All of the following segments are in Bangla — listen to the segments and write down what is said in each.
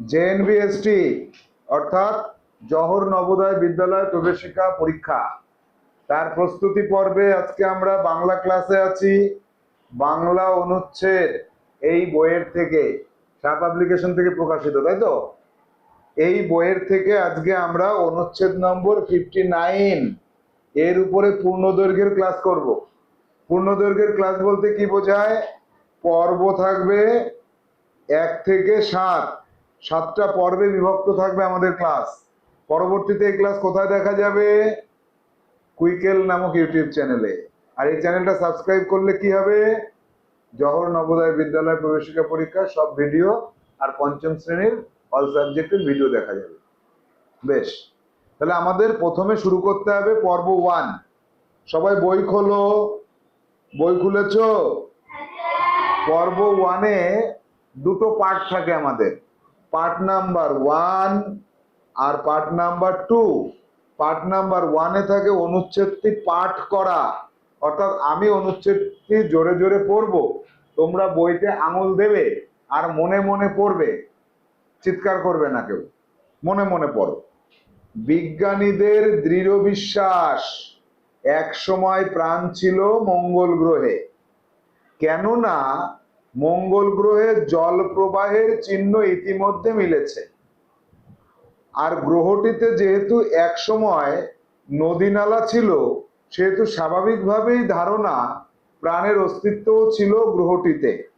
জেএনবিএসটি অর্থাৎ জহর নবোদয় বিদ্যালয় প্রবেশিকা পরীক্ষা। তার প্রস্তুতি পর্বে আজকে আমরা বাংলা ক্লাসে আছি। বাংলা অনুচ্ছেদ এই বইয়ের থেকে, সাপ অ্যাপ্লিকেশন থেকে প্রকাশিত, তাই তো? এই বইয়ের থেকে আজকে আমরা অনুচ্ছেদ নম্বর ফিফটি নাইন এর উপরে পূর্ণদৈর্ঘ্যের ক্লাস করব। পূর্ণদৈর্ঘ্যের ক্লাস বলতে কি বোঝায়? পর্ব থাকবে এক থেকে সাত। সাতটা পর্বে বিভক্ত থাকবে আমাদের ক্লাস পরবর্তীতে এই ক্লাস কোথায় দেখা যাবে? কুইকেল নামক ইউটিউব চ্যানেলে আর এই চ্যানেলটা সাবস্ক্রাইব করলে কি হবে? জহর নবোদয় বিদ্যালয় প্রবেশিকা পরীক্ষার সব ভিডিও আর পঞ্চম শ্রেণির অল সাবজেক্টের ভিডিও দেখা যাবে। বেশ, তাহলে আমাদের প্রথমে শুরু করতে হবে পর্ব ওয়ান সবাই বই খোলো। বই খুলেছ? পর্ব ওয়ানে দুটো পার্ট থাকে আমাদের। পার্ট নাম্বার ওয়ান আর part number two. Part number ওয়ানে থাকে অনুচ্ছেদটি পাঠ করা। অর্থাৎ আমি অনুচ্ছেদটি জোরে জোরে পড়ব। তোমরা বইতে আঙুল দেবে আর মনে মনে পড়বে। চিৎকার করবে না কেউ। মনে মনে পড়ো। বিজ্ঞানীদের দৃঢ় বিশ্বাস। এক সময় প্রাণ ছিল মঙ্গল গ্রহে। কেননা মঙ্গল গ্রহে জল প্রবাহের চিহ্ন ইতিমধ্যে মিলেছে। আর গ্রহটিতে যেহেতু এক সময় নদী নালা ছিল, সেহেতু স্বাভাবিকভাবেই ধারণা প্রাণের অস্তিত্বও ছিল গ্রহটিতে।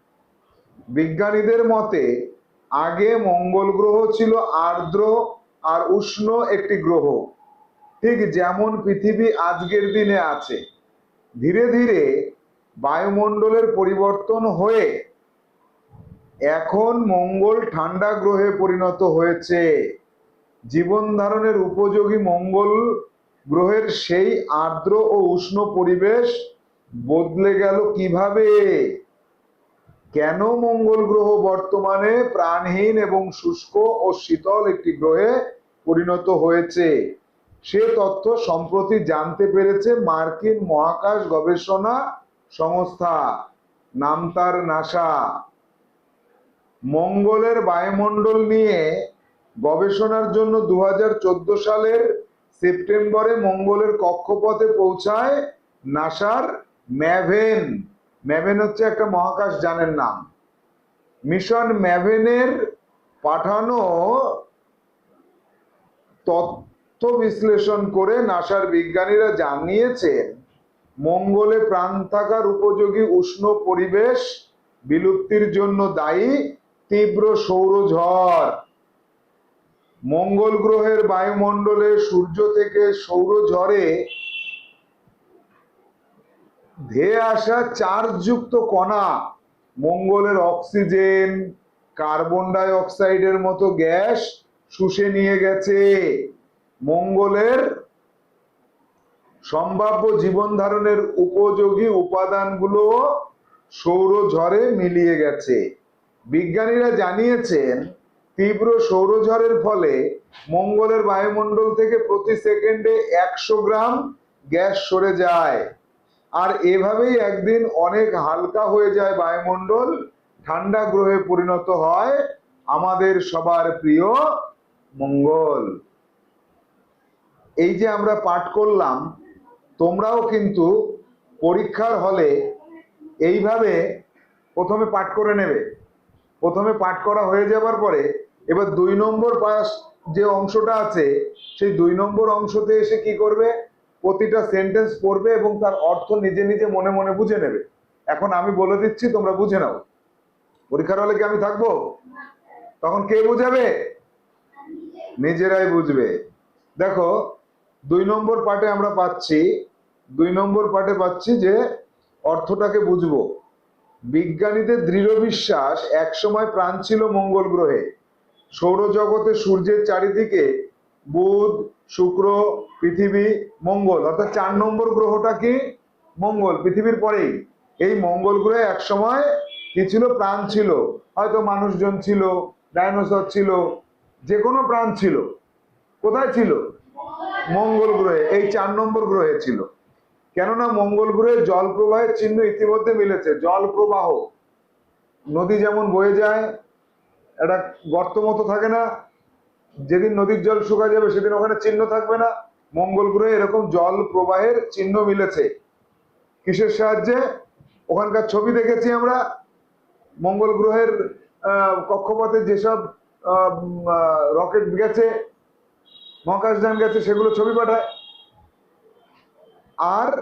বিজ্ঞানীদের মতে, আগে মঙ্গল গ্রহ ছিল আর্দ্র আর উষ্ণ একটি গ্রহ। ঠিক যেমন পৃথিবী আজকের দিনে আছে। ধীরে ধীরে বায়ুমণ্ডলের পরিবর্তন হয়ে এখন মঙ্গল ঠান্ডা গ্রহে পরিণত হয়েছে। জীবন ধারণের উপযোগী মঙ্গল গ্রহের সেই আর্দ্র ও উষ্ণ পরিবেশ বদলে গেল কীভাবে? কেন মঙ্গল গ্রহ বর্তমানে প্রাণহীন এবং শুষ্ক ও শীতল একটি গ্রহে পরিণত হয়েছে? সে তথ্য সম্প্রতি জানতে পেরেছে মার্কিন মহাকাশ গবেষণা সংস্থা নামতার নাসা। মঙ্গলের বায়ুমণ্ডল নিয়ে গবেষণার জন্য দু হাজার চোদ্দ সালের সেপ্টেম্বরে মঙ্গলের কক্ষপথে পৌঁছায় নাসার ম্যাভেন। ম্যাভেন হচ্ছে একটা মহাকাশ যানের নাম। মিশন ম্যাভেনের পাঠানো তথ্য বিশ্লেষণ করে নাসার বিজ্ঞানীরা জানিয়েছেন মঙ্গলে প্রাণ থাকার উপযোগী উষ্ণ পরিবেশ বিলুপ্তির জন্য দায়ী, তীব্র সৌরঝড় মঙ্গল গ্রহের বায়ুমণ্ডলে সূর্য থেকে সৌরঝড়ে ধেয়ে আসা চার্জযুক্ত কণা, মঙ্গলের অক্সিজেন, কার্বন ডাই অক্সাইডের মতো গ্যাস শুষে নিয়ে গেছে। মঙ্গলের সম্ভাব্য জীবন ধারণের উপযোগী উপাদানগুলো সৌরঝড়ে মিলিয়ে গেছে। বিজ্ঞানীরা জানিয়েছেন, তীব্র সৌরঝড়ের ফলে মঙ্গলের বায়ুমণ্ডল থেকে প্রতি সেকেন্ডে একশো গ্রাম গ্যাস সরে যায়। আর এভাবেই একদিন অনেক হালকা হয়ে যায় বায়ুমণ্ডল, ঠান্ডা গ্রহে পরিণত হয় আমাদের সবার প্রিয় মঙ্গল। এই যে আমরা পাঠ করলাম তোমরাও কিন্তু পরীক্ষার হলে এইভাবে প্রথমে পাঠ করে নেবে। প্রথমে পাঠ করা হয়ে যাবার পরে এবার দুই নম্বর পাস যে অংশটা আছে, সেই দুই নম্বর অংশতে এসে কি করবে? প্রতিটা সেন্টেন্স পড়বে এবং তার অর্থ নিজে নিজে মনে মনে বুঝে নেবে। এখন আমি বলে দিচ্ছি, তোমরা বুঝে নাও। পরীক্ষার হলে কি আমি থাকব? তখন কে বুঝাবে? নিজেরাই বুঝবে। দেখো, দুই নম্বর পার্টে আমরা পাচ্ছি দুই নম্বর পার্টে পাচ্ছি যে অর্থটাকে বুঝব। বিজ্ঞানীদের দৃঢ় বিশ্বাস, একসময় প্রাণ ছিল মঙ্গল গ্রহে। সৌরজগতে সূর্যের চারিদিকে বুধ, শুক্র, পৃথিবী, মঙ্গল, অর্থাৎ চার নম্বর গ্রহটা কি? মঙ্গল, পৃথিবীর পরেই। এই মঙ্গল গ্রহে একসময় কি ছিল? প্রাণ ছিল। হয়তো মানুষজন ছিল, ডাইনোসর ছিল যে কোনো প্রাণ ছিল। কোথায় ছিল? মঙ্গল গ্রহে, এই চার নম্বর গ্রহে ছিল। কেননা মঙ্গল গ্রহে জল প্রবাহের চিহ্ন ইতিমধ্যে মিলেছে, জল প্রবাহ। নদী যেমন বয়ে যায়, একটা গর্ত মতো থাকে না, যেদিন নদীর জল শুকায় যাবে সেদিন ওখানে চিহ্ন থাকবে না। মঙ্গল গ্রহে এরকম জল প্রবাহের চিহ্ন মিলেছে। কিসের সাহায্যে? ওখানকার ছবি দেখেছি আমরা। মঙ্গল গ্রহের কক্ষপথে যেসব রকেট গেছে, মহাকাশযান গেছে, সেগুলো ছবি পাঠায়। আর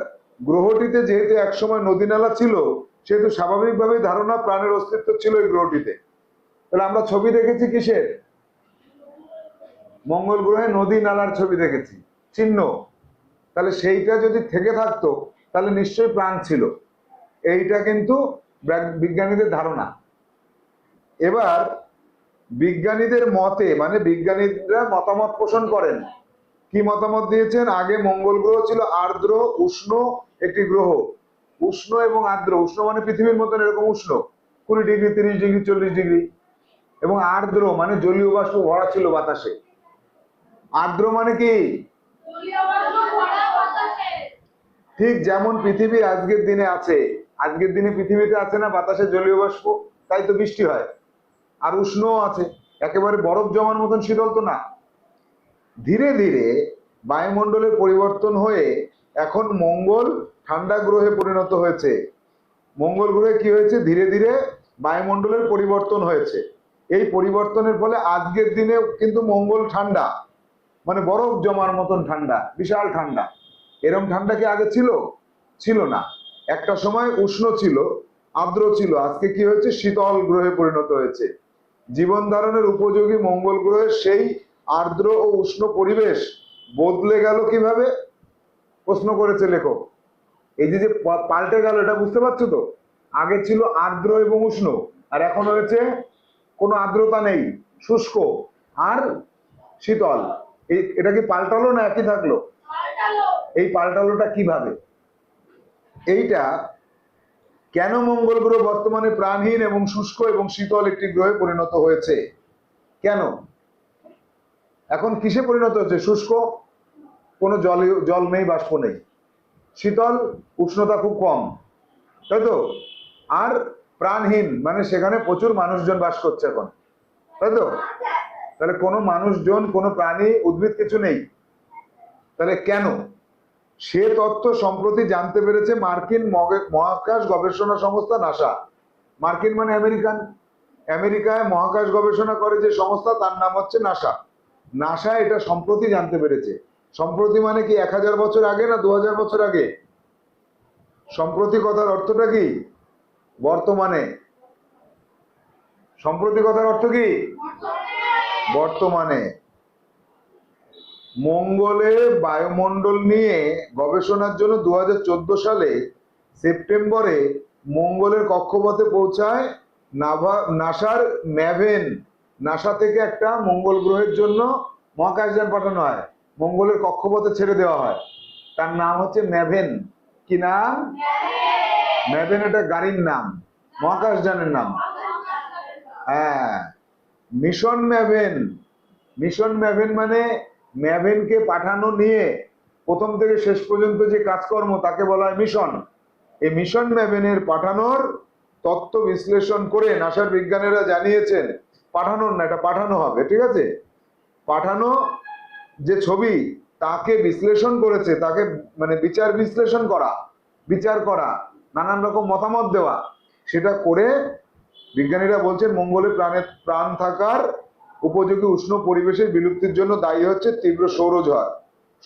গ্রহটিতে যেহেতু একসময় নদী নালা ছিল, সেহেতু স্বাভাবিকভাবেই ধারণা প্রাণের অস্তিত্ব ছিল এই গ্রহটিতে। তাহলে আমরা ছবি দেখেছি কিসের? মঙ্গল গ্রহে নদী নালার ছবি দেখেছি, চিহ্ন। তাহলে সেইটা যদি থেকে থাকতো, তাহলে নিশ্চয়ই প্রাণ ছিল। এইটা কিন্তু বিজ্ঞানীদের ধারণা। এবার বিজ্ঞানীদের মতে মানে বিজ্ঞানীরা মতামত পোষণ করেন কি মতামত দিয়েছেন? আগে মঙ্গল গ্রহ ছিল আর্দ্র, উষ্ণ একটি গ্রহ। উষ্ণ এবং আর্দ্র। উষ্ণ মানে পৃথিবীর মতন এরকম উষ্ণ। কুড়ি ডিগ্রি, তিরিশ ডিগ্রি, চল্লিশ ডিগ্রি। এবং আর্দ্র মানে জলীয় বাষ্প ভরা ছিল বাতাসে। আর্দ্র মানে কি? ঠিক যেমন পৃথিবী আজকের দিনে আছে। আজকের দিনে পৃথিবীতে আছে না বাতাসে জলীয় বাষ্প? তাই তো বৃষ্টি হয়। আর উষ্ণও আছে। একেবারে বরফ জমার মতন শীতল তো না। ধীরে ধীরে বায়ুমণ্ডলের পরিবর্তন হয়ে এখন মঙ্গল ঠান্ডা গ্রহে পরিণত হয়েছে। মঙ্গল গ্রহে কি হয়েছে? ধীরে ধীরে বায়ুমণ্ডলের পরিবর্তন হয়েছে। এই পরিবর্তনের ফলে আজকের দিনে কিন্তু মঙ্গল ঠান্ডা মানে বরফ জমার মতন ঠান্ডা, বিশাল ঠান্ডা। এরম ঠান্ডা কি আগে ছিল? ছিল না। একটা সময় উষ্ণ ছিল, আর্দ্র ছিল। আজকে কি হয়েছে? শীতল গ্রহে পরিণত হয়েছে। জীবন ধারণের উপযোগী মঙ্গল গ্রহের সেই আর্দ্র ও উষ্ণ পরিবেশ বদলে গেল কীভাবে? প্রশ্ন করেছে লেখক। এই যে যে পাল্টে গেল এটা বুঝতে পারছ তো? আগে ছিল আর্দ্র এবং উষ্ণ আর এখন হয়েছে কোনো আর্দ্রতা নেই শুষ্ক আর শীতল। এই এটা কি পাল্টালো না একই থাকল? এই পাল্টালোটা কীভাবে? এইটা কেন মঙ্গল গ্রহ বর্তমানে প্রাণহীন এবং শুষ্ক এবং শীতল একটি গ্রহে পরিণত হয়েছে? কেন? এখন কিসে পরিণত হচ্ছে? শুষ্ক, কোনো জল জল নেই, বাষ্প নেই। শীতল, উষ্ণতা খুব কম। তাই তো? আর প্রাণহীন মানে সেখানে প্রচুর মানুষজন বাস করছে এখন। তাই তো? তাহলে কোনো মানুষজন, কোনো প্রাণী, উদ্ভিদ কিছু নেই। তাহলে কেন? সে তথ্য সম্প্রতি জানতে পেরেছে মার্কিন মহাকাশ গবেষণা সংস্থা নাসা। মার্কিন মানে আমেরিকান। আমেরিকায় মহাকাশ গবেষণা করে যে সংস্থা, তার নাম হচ্ছে নাসা। নাসা এটা সম্প্রতি জানতে পেরেছে। সম্প্রতি মানে কি এক হাজার বছর আগে না দু হাজার বছর আগে? সম্প্রতি কথার অর্থটা কি? বর্তমানে। সম্প্রতি কথার অর্থ কি? বর্তমানে। মঙ্গলে বায়ুমণ্ডল নিয়ে গবেষণার জন্য দু হাজার চোদ্দ সালে সেপ্টেম্বরে মঙ্গলের কক্ষপথে পৌঁছায় নাভা নাসার ম্যাভেন নাসা থেকে একটা মঙ্গল গ্রহের জন্য মহাকাশযান পাঠানো হয়। মঙ্গলের কক্ষপথে ছেড়ে দেওয়া হয়। তার নাম হচ্ছে ম্যাভেন। কি নাম? ম্যাভেন। এটা গাড়ির নাম। মহাকাশযানের নাম। হ্যাঁ। Mission Maven. মিশন ম্যাভেন মানে ম্যাভেনকে পাঠানো নিয়ে প্রথম থেকে শেষ পর্যন্ত যে কাজকর্ম তাকে বলা হয় মিশন। এই মিশন ম্যাভেনের পাঠানোর তত্ত্ব বিশ্লেষণ করে নাসার বিজ্ঞানীরা জানিয়েছেন পাঠানোর না, এটা পাঠানো হবে, ঠিক আছে? পাঠানো যে ছবি, তাকে বিশ্লেষণ করেছে, তাকে মানে বিচার বিশ্লেষণ করা, বিচার করা, নানান রকম মতামত দেওয়া, সেটা করে বিজ্ঞানীরা বলছেন মঙ্গলে প্রাণের প্রাণ থাকার উপযোগী উষ্ণ পরিবেশের বিলুপ্তির জন্য দায়ী হচ্ছে তীব্র সৌরঝড়।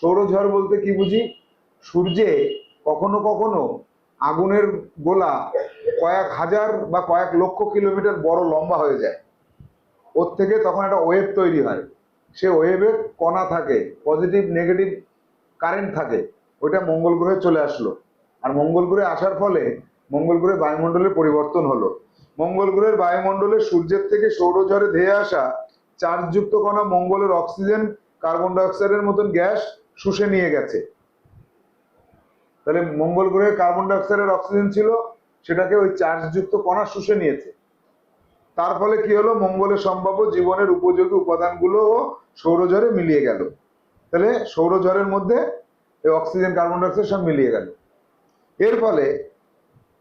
সৌরঝড় বলতে কি বুঝি? সূর্যে কখনো কখনো আগুনের গোলা কয়েক হাজার বা কয়েক লক্ষ কিলোমিটার বড় লম্বা হয়ে যায়। ওর থেকে তখন একটা ওয়েভ তৈরি হয়। সে ওয়েভে কণা থাকে পজিটিভ নেগেটিভ কারেন্ট থাকে, ওইটা মঙ্গল গ্রহে চলে আসলো। আর মঙ্গল গ্রহে আসার ফলে মঙ্গল গ্রহে বায়ুমণ্ডলের পরিবর্তন হলো। মঙ্গল গ্রহের বায়ুমণ্ডলে সূর্যের থেকে সৌরঝড়ে ধেয়ে আসা চার্জযুক্ত কণা মঙ্গলের অক্সিজেন কার্বন ডাইঅক্সাইডের মতন গ্যাস শুষে নিয়ে গেছে। তাহলে মঙ্গল গ্রহে কার্বন ডাইঅক্সাইডের অক্সিজেন ছিল, সেটাকে ওই চার্জযুক্ত কণা শুষে নিয়েছে। তার ফলে কি হলো? মঙ্গলের সম্ভাব্য জীবনের উপযোগী উপাদানগুলো সৌরঝড়ে মিলিয়ে গেল। তাহলে সৌরঝড়ের মধ্যে অক্সিজেন, কার্বন ডাইঅক্সাইড সব মিলিয়ে গেল। এর ফলে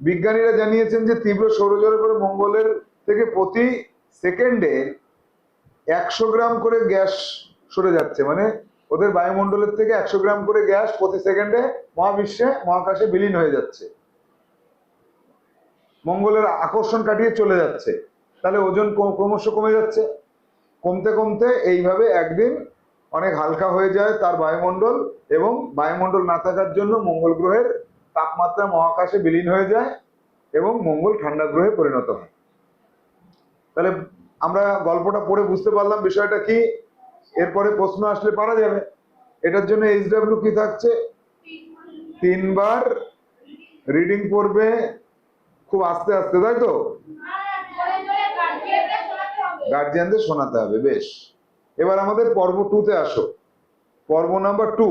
বিজ্ঞানীরা জানিয়েছেন যে তীব্র সৌরঝড়ের পরে মঙ্গলের থেকে প্রতি সেকেন্ডে একশো গ্রাম করে গ্যাস সরে যাচ্ছে। মানে ওদের বায়ুমণ্ডলের থেকে একশো গ্রাম করে গ্যাস প্রতি সেকেন্ডে মহাবিশ্বে, মহাকাশে বিলীন হয়ে যাচ্ছে। মঙ্গলের আকর্ষণ কাটিয়ে চলে যাচ্ছে। তাহলে ওজন ক্রমশ কমে যাচ্ছে। কমতে কমতে এইভাবে একদিন অনেক হালকা হয়ে যায় তার বায়ুমণ্ডল এবং বায়ুমণ্ডল না থাকার জন্য মঙ্গল গ্রহের তাপমাত্রা মহাকাশে বিলীন হয়ে যায় এবং মঙ্গল ঠান্ডা গ্রহে পরিণত হয়। তাহলে আমরা গল্পটা পড়ে বুঝতে পারলাম বিষয়টা কি। এরপরে প্রশ্ন আসলে পারা যাবে। এটার জন্য এইচডাব্লিউ কি থাকছে? তিনবার রিডিং পড়বে খুব আস্তে আস্তে, তাই তো জোরে জোরে গার্জিয়ানদের শোনাতে হবে গার্জিয়ানদের শোনাতে হবে, বেশ। এবার আমাদের পর্ব টুতে আসো। পর্ব নাম্বার টু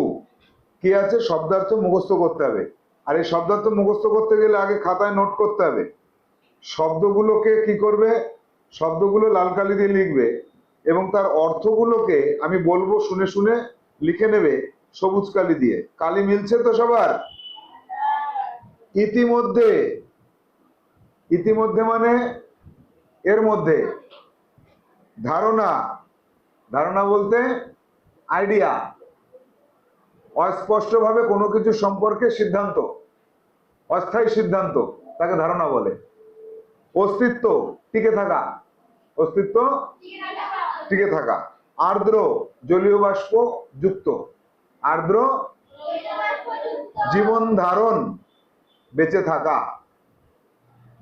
কি আছে? শব্দার্থ মুখস্থ করতে হবে। আর এই শব্দার্থ মুখস্থ করতে গেলে আগে খাতায় নোট করতে হবে। শব্দগুলোকে কি করবে? শব্দগুলো লাল কালি দিয়ে লিখবে এবং তার অর্থগুলোকে আমি বলব শুনে শুনে লিখে নেবে সবুজ কালি দিয়ে। কালি মিলছে তো সবার? ইতিমধ্যে। ইতিমধ্যে মানে এর মধ্যে। ধারণা ধারণা বলতে আইডিয়া অস্পষ্টভাবে কোনো কিছু সম্পর্কে সিদ্ধান্ত, অস্থায়ী সিদ্ধান্ত, তাকে ধারণা বলে। অস্তিত্ব, টিকে থাকা। অস্তিত্ব, টিকে থাকা। আর্দ্র, জলীয় বাষ্প যুক্ত। আর্দ্র, জীবন ধারণ, বেঁচে থাকা।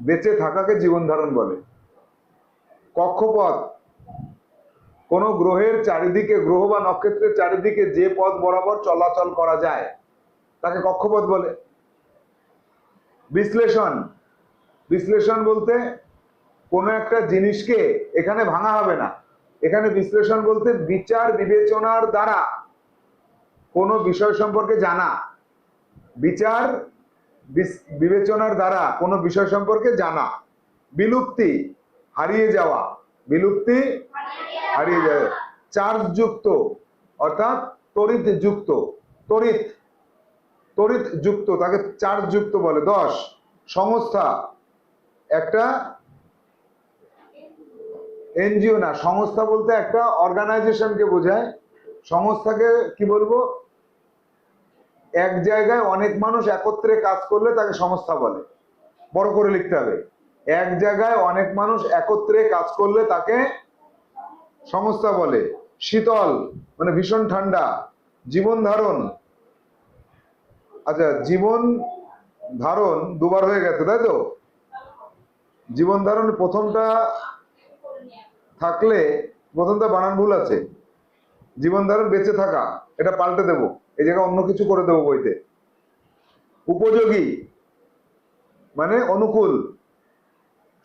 বেঁচে থাকাকে জীবন ধারণ বলে। কক্ষপথ কোন গ্রহের চারিদিকে গ্রহ বা নক্ষত্রের চারিদিকে যে পথ বরাবর চলাচল করা যায়, তাকে কক্ষপথ বলে। বিশ্লেষণ। বিশ্লেষণ বলতে কোনো একটা জিনিসকে এখানে ভাঙা হবে না। এখানে বিশ্লেষণ বলতে বিচার বিবেচনার দ্বারা কোনো বিষয় সম্পর্কে জানা। বিচার বিবেচনার দ্বারা কোনো বিষয় সম্পর্কে জানা। বিলুপ্তি, হারিয়ে যাওয়া। বিলুপ্তি হারিয়ে যায়। চার্জ যুক্ত, অর্থাৎ তড়িৎ যুক্ত, তড়িৎ তড়িৎ যুক্ত, তাকে চার্জ যুক্ত বলে। দশ, সংস্থা, একটা এনজিও না, সংস্থা বলতে একটা অর্গানাইজেশনকে বোঝায়। সংস্থাকে কি বলব? এক জায়গায় অনেক মানুষ একত্রে কাজ করলে তাকে সংস্থা বলে। বড় করে লিখতে হবে। এক জায়গায় অনেক মানুষ একত্রে কাজ করলে তাকে সংস্থা বলে, শীতল মানে ভীষণ ঠান্ডা, জীবন ধারণ। আচ্ছা জীবন ধারণ দুবার হয়ে গেছে, তাই তো? জীবন ধারণ প্রথমটা থাকলে প্রথমটা বানান ভুল আছে। জীবন ধারণ বেঁচে থাকা, এটা পাল্টে দেবো, এই জায়গায় অন্য কিছু করে দেবো বইতে। উপযোগী মানে অনুকূল।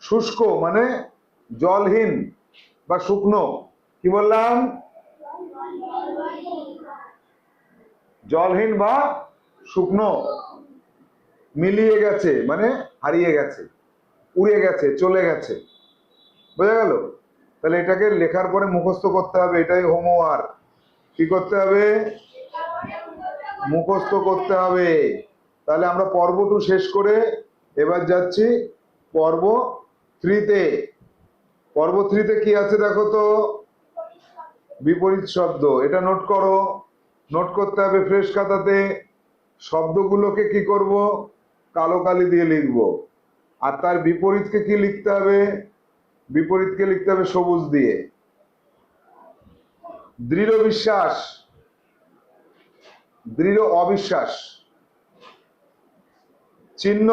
শুষ্ক মানে জলহীন বা শুকনো। কি বললাম? জলহীন বা শুকনো। মিলিয়ে গেছে মানে হারিয়ে গেছে, উড়ে গেছে, চলে গেছে। বোঝা গেল? তাহলে এটাকে লেখার পরে মুখস্থ করতে হবে, এটাই হোমওয়ার্ক কি করতে হবে? মুখস্থ করতে হবে। তাহলে আমরা পর্ব টু শেষ করে এবার যাচ্ছি পর্ব থ্রিতে। পর্ব থ্রিতে কি আছে দেখো তো? বিপরীত শব্দ। এটা নোট করো। নোট করতে হবে ফ্রেশ খাতাতে শব্দগুলোকে কি করব? কালো কালি দিয়ে লিখব। আর তার বিপরীতকে কি লিখতে হবে? বিপরীতকে লিখতে হবে সবুজ দিয়ে। দৃঢ় বিশ্বাস। দৃঢ় অবিশ্বাস। চিহ্ন।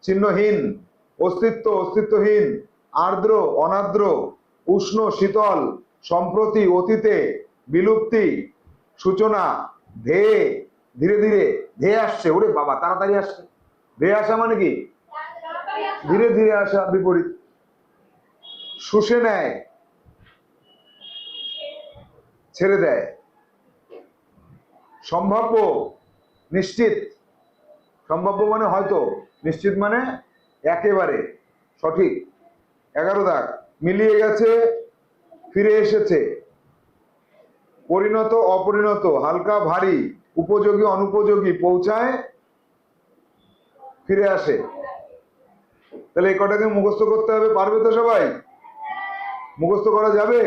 চিহ্নহীন। অস্তিত্ব। অস্তিত্বহীন। আর্দ্র। অনাদ্র উষ্ণ। শীতল। সম্প্রতি অতীতে বিলুপ্তি সূচনা ধেয়ে, ধীরে ধীরে ধেয়ে আসছে। ওরে বাবা, তাড়াতাড়ি আসছে। ধেয়ে আসা মানে কি? ধীরে ধীরে আসা বিপরীত। শুষে নেয়, ছেড়ে দেয়। সম্ভাব্য নিশ্চিত। সম্ভাব্য মানে হয়তো, নিশ্চিত মানে একেবারে সঠিক। এগারো দাগ। মিলিয়ে গেছে ফিরে এসেছে। পরিণত, অপরিণত, হালকা, ভারী, উপযোগী, অনুপযোগী পৌঁছায়, ফিরে আসে। তাহলে এই কটাকে মুখস্থ করতে হবে, পারবে তো সবাই? মুখস্থ করা যাবে?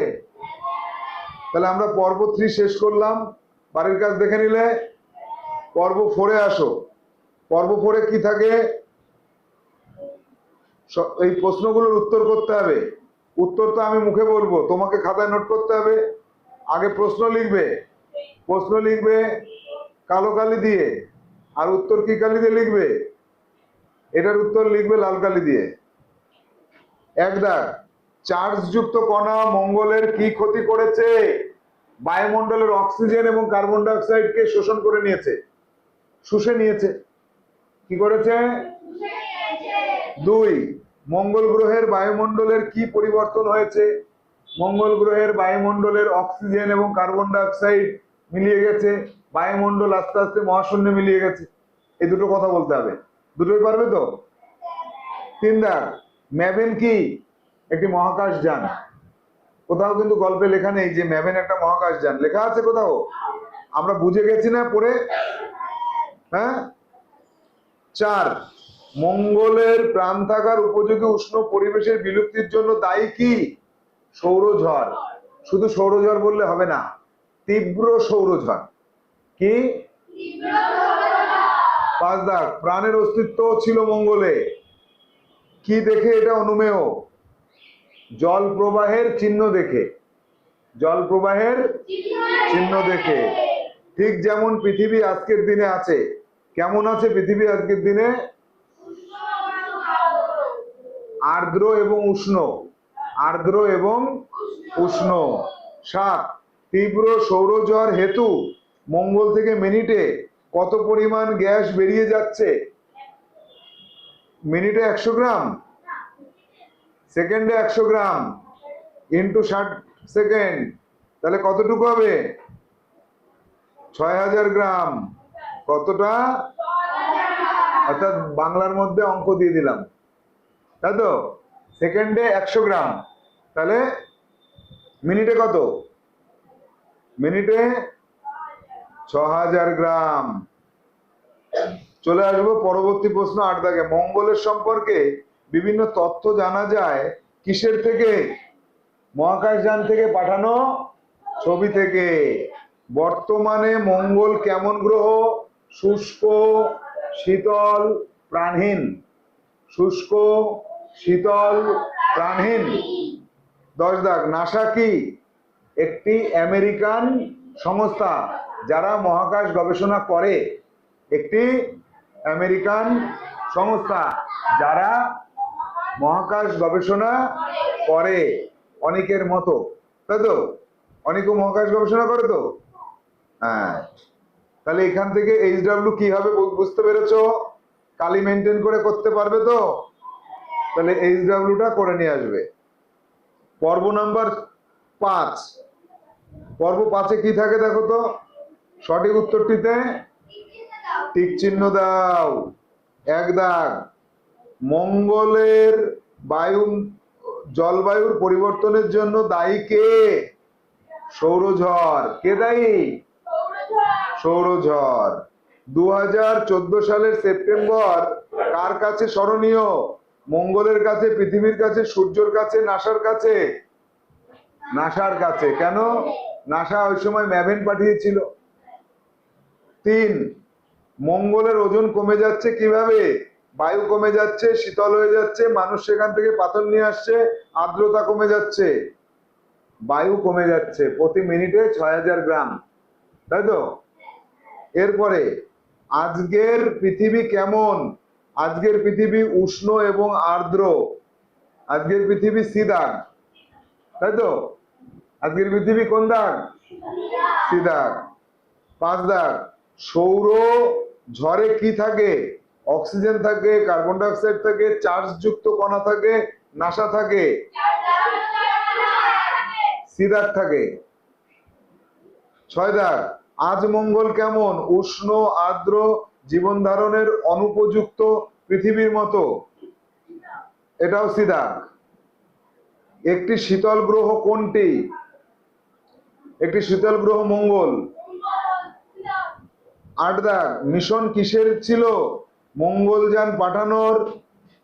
তাহলে আমরা পর্ব থ্রি শেষ করলাম। বাড়ির কাজ দেখে নিলে। পর্ব ফোরে আসো। পর্ব ফোরে কি থাকে? এই প্রশ্নগুলোর উত্তর করতে হবে। উত্তর তো আমি মুখে বলব। তোমাকে খাতায় নোট করতে হবে। আগে প্রশ্ন লিখবে। প্রশ্ন লিখবে কালো কালি দিয়ে। আর উত্তর কি কালি দিয়ে লিখবে? এটার উত্তর লিখবে লাল কালি দিয়ে। এক দাগ। চার্জযুক্ত কণা মঙ্গলের কি ক্ষতি করেছে? বায়ুমণ্ডলের অক্সিজেন এবং কার্বন ডাই অক্সাইডকে শোষণ করে নিয়েছে। শুষে নিয়েছে। কি করেছে? দুই। মঙ্গল গ্রহের বায়ুমণ্ডলের কি পরিবর্তন হয়েছে? মঙ্গল গ্রহের বায়ুমণ্ডলের অক্সিজেন এবং কার্বন ডাই অক্সাইড মিলিয়ে গেছে, বায়ুমণ্ডল আস্তে আস্তে মহাশূন্যে মিলিয়ে গেছে। এই দুটো কথা বলতে হবে। দুটোই পারবে তো? তিন দাগ ম্যাভেন কি? একটি মহাকাশ যান। কোথাও কিন্তু গল্পে লেখা নেই যে ম্যাভেন একটা মহাকাশ যান। লেখা আছে কোথাও? আমরা বুঝে গেছি না পড়ে? হ্যাঁ? চার মঙ্গলের প্রাণ থাকার উপযোগী উষ্ণ পরিবেশের বিলুপ্তির জন্য দায়ী কি? সৌরঝড় শুধু সৌরঝড় বললে হবে না, তীব্র সৌরঝড় কি? পাঁচ দাগ, প্রাণের অস্তিত্ব ছিল মঙ্গলে। কি দেখে এটা অনুমেয়? জল প্রবাহের চিহ্ন দেখে। জল প্রবাহের চিহ্ন দেখে। ঠিক যেমন পৃথিবী আজকের দিনে আছে, কেমন আছে পৃথিবী আজকের দিনে? আর্দ্র এবং উষ্ণ। আর্দ্র এবং উষ্ণ। সাত, তীব্র সৌরজ্বর হেতু। মঙ্গল থেকে মিনিটে কত পরিমাণ গ্যাস বেরিয়ে যাচ্ছে? মিনিটে একশো গ্রাম। সেকেন্ডে একশো গ্রাম। ইন্টু ষাট সেকেন্ড। তাহলে কতটুকু হবে? ছয় হাজার গ্রাম। কতটা? অর্থাৎ বাংলার মধ্যে অঙ্ক দিয়ে দিলাম। তাই তো? সেকেন্ডে একশো গ্রাম। তাহলে মিনিটে কত? মিনিটে ছ হাজার গ্রাম। চলে আসব পরবর্তী প্রশ্ন আট দাগে মঙ্গলের সম্পর্কে বিভিন্ন তথ্য জানা যায় কিসের থেকে? মহাকাশযান থেকে পাঠানো ছবি থেকে। বর্তমানে মঙ্গল কেমন গ্রহ? শুষ্ক, শীতল, প্রাণহীন। শুষ্ক শীতল প্রাণহীন। দশ দাগ। নাসা কি? একটি আমেরিকান সংস্থা যারা মহাকাশ গবেষণা করে। একটি আমেরিকান সংস্থা যারা মহাকাশ গবেষণা করে অনেকের মতো। তাই তো? অনেকে মহাকাশ গবেষণা করে তো? হ্যাঁ। তাহলে এখান থেকে এইচ ডাব্লিউ কি হবে বুঝতে পেরেছ? কালি মেনটেন করে করতে পারবে তো? তাহলে এইচ ডাব্লিউটা করে নিয়ে আসবে। পর্ব নাম্বার পাঁচ। পর্ব পাঁচে কি থাকে দেখো তো? সঠিক উত্তরটিতে টিক চিহ্ন দাও। এক দাগ। মঙ্গলের বায়ু, জলবায়ুর পরিবর্তনের জন্য দায়ী কে? সৌরঝড়। কে দায়ী? সৌরঝড়। দু সালের সেপ্টেম্বর কার কাছে স্মরণীয়? মঙ্গলের কাছে, পৃথিবীর কাছে, সূর্যের কাছে, নাসার কাছে? নাসার কাছে। কেন? নাসা ওই সময় ম্যাভেন পাঠিয়েছিল। তিন, মঙ্গলের ওজন কমে যাচ্ছে কীভাবে? বায়ু কমে যাচ্ছে, শীতল হয়ে যাচ্ছে, মানুষ সেখান থেকে পাথর নিয়ে আসছে, আর্দ্রতা কমে যাচ্ছে। বায়ু কমে যাচ্ছে প্রতি মিনিটে ছয় হাজার গ্রাম। তাই তো? এরপরে, আজকের পৃথিবী কেমন? আজকের পৃথিবী উষ্ণ এবং আর্দ্র। আজকের পৃথিবী সিদাগ তাই তো? আজকের পৃথিবী কোন দাগ? সিদাগ পাঁচ দাগ। সৌর ঝড়ে কি থাকে? অক্সিজেন থাকে, কার্বন ডাই অক্সাইড থাকে চার্জযুক্ত কণা থাকে, নাসা থাকে। সিদাগ থাকে। ছয় দাগ। আজ মঙ্গল কেমন? উষ্ণ, আর্দ্র জীবন ধারণের অনুপযুক্ত পৃথিবীর মতো। এটাও সিদাগ একটি শীতল গ্রহ কোনটি? একটি শীতল গ্রহ মঙ্গল। আট দাগ। মিশন কিসের ছিল? মঙ্গলযান পাঠানোর,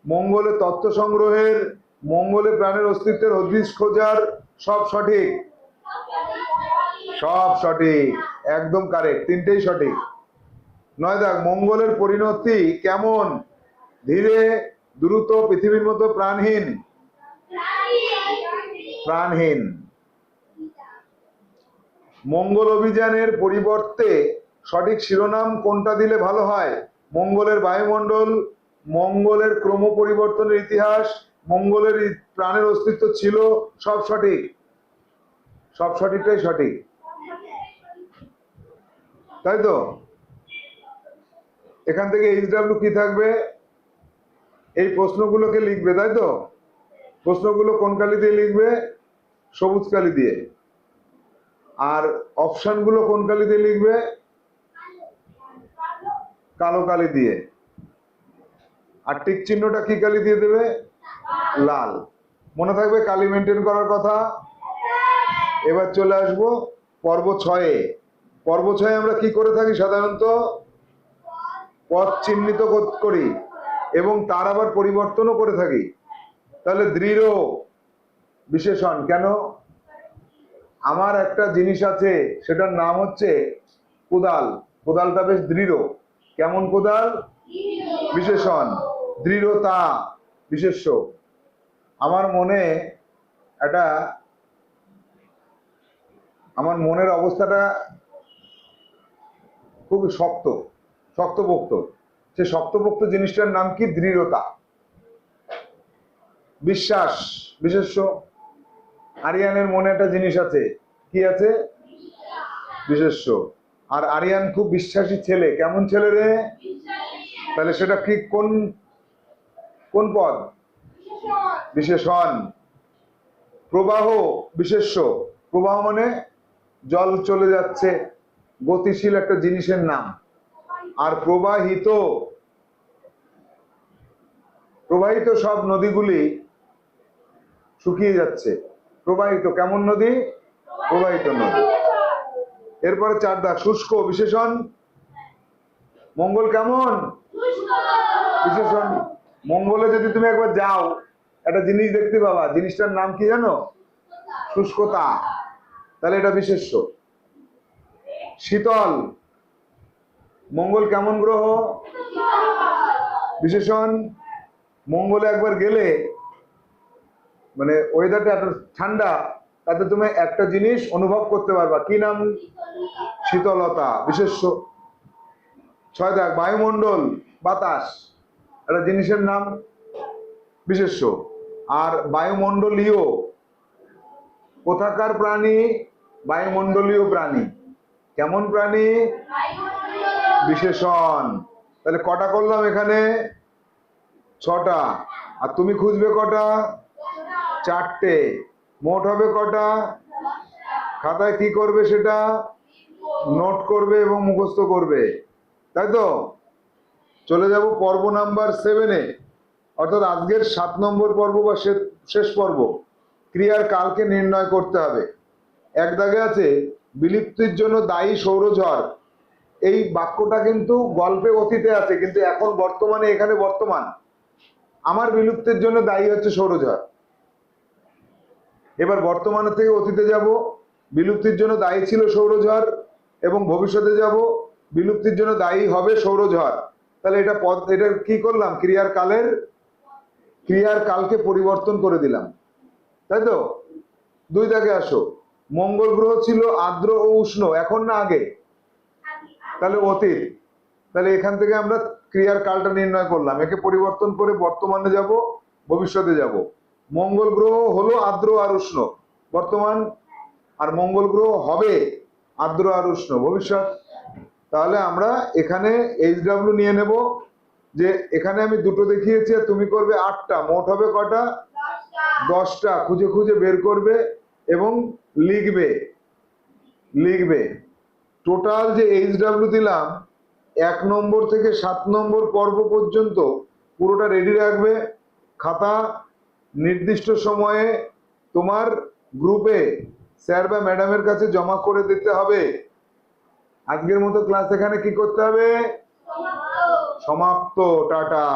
মঙ্গলে তথ্য সংগ্রহের, মঙ্গলে প্রাণের অস্তিত্বের হদিশ খোঁজার, সব সঠিক। সব সঠিক। একদম কারেক্ট তিনটেই সঠিক। নয় দেখ, মঙ্গলের পরিণতি কেমন? ধীরে, দ্রুত, পৃথিবীর মতো প্রাণহীন। প্রাণহীন। মঙ্গল অভিযানের পরিবর্তে সঠিক শিরোনাম কোনটা দিলে ভালো হয়? মঙ্গলের বায়ুমণ্ডল, মঙ্গলের ক্রম পরিবর্তনের ইতিহাস, মঙ্গলের প্রাণের অস্তিত্ব ছিল সব সঠিক? সব সঠিকটাই সঠিক। তাই তো? এখান থেকে এইচ ডাব্লিউ কি থাকবে? এই প্রশ্নগুলোকে লিখবে, তাই তো? প্রশ্নগুলো কোন কালি দিয়ে লিখবে? সবুজ কালি দিয়ে। আর অপশনগুলো কোন কালি দিয়ে লিখবে? কালো কালি দিয়ে। আর টিক চিহ্নটা কি কালি দিয়ে দেবে? লাল। মনে থাকবে কালি মেনটেন করার কথা? এবার চলে আসব পর্ব ছয়ে। পর্ব ছয়ে আমরা কি করে থাকি সাধারণত? পথ চিহ্নিত করি এবং তার আবার পরিবর্তনও করে থাকি। তাহলে দৃঢ় বিশেষণ। কেন? আমার একটা জিনিস আছে, সেটার নাম হচ্ছে কোদাল। কোদালটা বেশ দৃঢ়। কেমন কোদাল? বিশেষণ। দৃঢ়তা বিশেষ্য। আমার মনে একটা, আমার মনের অবস্থাটা খুব শক্ত। শক্তপোক্ত। সে শক্তপোক্ত জিনিসটার নাম কি? দৃঢ়তা। বিশ্বাস। বিশেষ আরিয়ানের মনে একটা জিনিস আছে। কি আছে? বিশেষ আর আরিয়ান খুব বিশ্বাসী ছেলে। কেমন ছেলে রে? তাহলে সেটা কি কোন কোন পদ? বিশেষণ। প্রবাহ, বিশেষ্য। প্রবাহ মানে জল চলে যাচ্ছে। গতিশীল একটা জিনিসের নাম। আর প্রবাহিত প্রবাহিত সব নদীগুলি শুকিয়ে যাচ্ছে। প্রবাহিত কেমন নদী? প্রবাহিত নদী। এরপরে চার দাগ, শুষ্ক বিশেষণ। মঙ্গল কেমন? বিশেষণ। মঙ্গলে যদি তুমি একবার যাও, একটা জিনিস দেখতে পাবা, জিনিসটার নাম কি জানো? শুষ্কতা। তাহলে এটা বিশেষ্য। শীতল। মঙ্গল কেমন গ্রহ? বিশেষণ, মঙ্গলে একবার গেলে মানে ওয়েদারটা এত ঠান্ডা, তাতে তুমি একটা জিনিস অনুভব করতে পারবা। কি নাম? শীতলতা। বিশেষ ছয় দেখ বায়ুমণ্ডল, বাতাস, একটা জিনিসের নাম বিশেষ্য। আর বায়ুমণ্ডলীয়, কোথাকার প্রাণী? বায়ুমণ্ডলীয় প্রাণী। কেমন প্রাণী? বিশেষণ। তাহলে কটা করলাম এখানে? ছটা। আর তুমি খুঁজবে কটা? চারটে। মোট হবে কটা? খাতায় কি করবে সেটা? নোট করবে এবং মুখস্থ করবে। তাই তো? চলে যাব পর্ব নাম্বার সেভেনে অর্থাৎ আজকের সাত নম্বর পর্ব বা শেষ পর্ব। ক্রিয়ার কালকে নির্ণয় করতে হবে। এক দাগে আছে, বিলুপ্তির জন্য দায়ী সৌরঝড়। এই বাক্যটা কিন্তু গল্পে অতীতে আছে, কিন্তু এখন বর্তমানে এখানে বর্তমান। আমার বিলুপ্তির জন্য দায়ী হচ্ছে সৌরঝড় এবার বর্তমানে থেকে অতীতে যাব, বিলুপ্তির জন্য দায়ী ছিল সৌরঝড় এবং ভবিষ্যতে যাব, বিলুপ্তির জন্য দায়ী হবে সৌরঝড় তাহলে এটা পদ, এটা কি করলাম? ক্রিয়ার কালের, ক্রিয়ার কালকে পরিবর্তন করে দিলাম। তাই তো? দুই দাগে আসো। মঙ্গল গ্রহ ছিল আর্দ্র ও উষ্ণ, এখন না আগে? তাহলে অতীত। তাহলে এখান থেকে আমরা ক্রিয়ার কালটা নির্ণয় করলাম। একে পরিবর্তন করে বর্তমানে যাব, ভবিষ্যতে যাব। মঙ্গল গ্রহ হলো আর্দ্র আর উষ্ণ। বর্তমান আর মঙ্গল গ্রহ হবে আর্দ্র আর উষ্ণ। ভবিষ্যৎ, তাহলে আমরা এখানে এইচ ডাব্লিউ নিয়ে নেব যে এখানে আমি দুটো দেখিয়েছি আর তুমি করবে আটটা। মোট হবে কটা দশটা। খুঁজে খুঁজে বের করবে এবং লিখবে। লিখবে। টোটাল যে এইচ ডাব্লিউ দিলাম এক নম্বর থেকে সাত নম্বর পর্ব পর্যন্ত পুরোটা রেডি রাখবে। খাতা নির্দিষ্ট সময়ে তোমার গ্রুপে স্যার বা ম্যাডামের কাছে জমা করে দিতে হবে। আজকের মতো ক্লাস এখানে কি করতে হবে? সমাপ্ত টাটা।